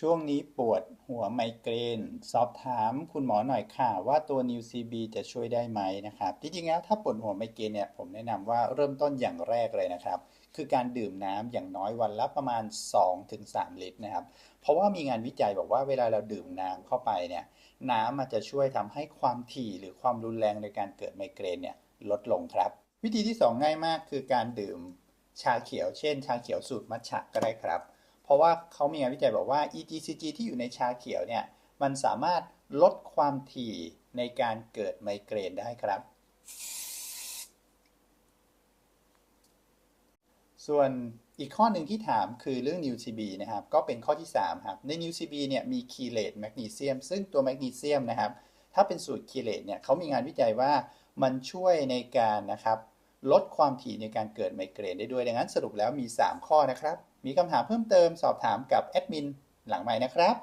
ช่วงนี้ปวดหัวไมเกรน สอบถามคุณหมอหน่อยค่ะ ว่าตัว New CB จะช่วยได้ไหมนะครับจริงๆแล้วถ้าปวดหัวไมเกรนเนี่ยผมแนะนำว่าเริ่มต้นอย่างแรกเลยนะครับ คือการดื่มน้ำอย่างน้อยวันละประมาณ 2-3 ลิตรนะครับ เพราะว่ามีงานวิจัยบอกว่าเวลาเราดื่มน้ำเข้าไปเนี่ยน้ำมันจะช่วยทำให้ความถี่หรือความรุนแรงในการเกิดไมเกรนเนี่ยลดลงครับ วิธีที่ 2 ง่ายมากคือการดื่มชาเขียว เช่น ชาเขียวสูตรมัทฉะก็ได้ครับ เพราะว่าเขามีงานวิจัยบอกว่า EGCG ที่อยู่ในชาเขียวเนี่ย มันสามารถลดความถี่ในการเกิดไมเกรนได้ครับ ส่วนอีกข้อหนึ่งที่ถามคือเรื่อง New CB นะครับ ก็เป็นข้อที่ 3 ครับ ใน New CB เนี่ยมีคีเลตแมกนีเซียม ซึ่งตัวแมกนีเซียมนะครับ ถ้าเป็นสูตรคีเลตเนี่ยเขามีงานวิจัยว่ามันช่วยในการนะครับ ลดความถี่ในการเกิดไมเกรนได้ด้วย ดังนั้นสรุปแล้วมี 3 ข้อนะครับ มีคำถามเพิ่มเติมสอบถามกับแอดมินหลังใหม่นะครับ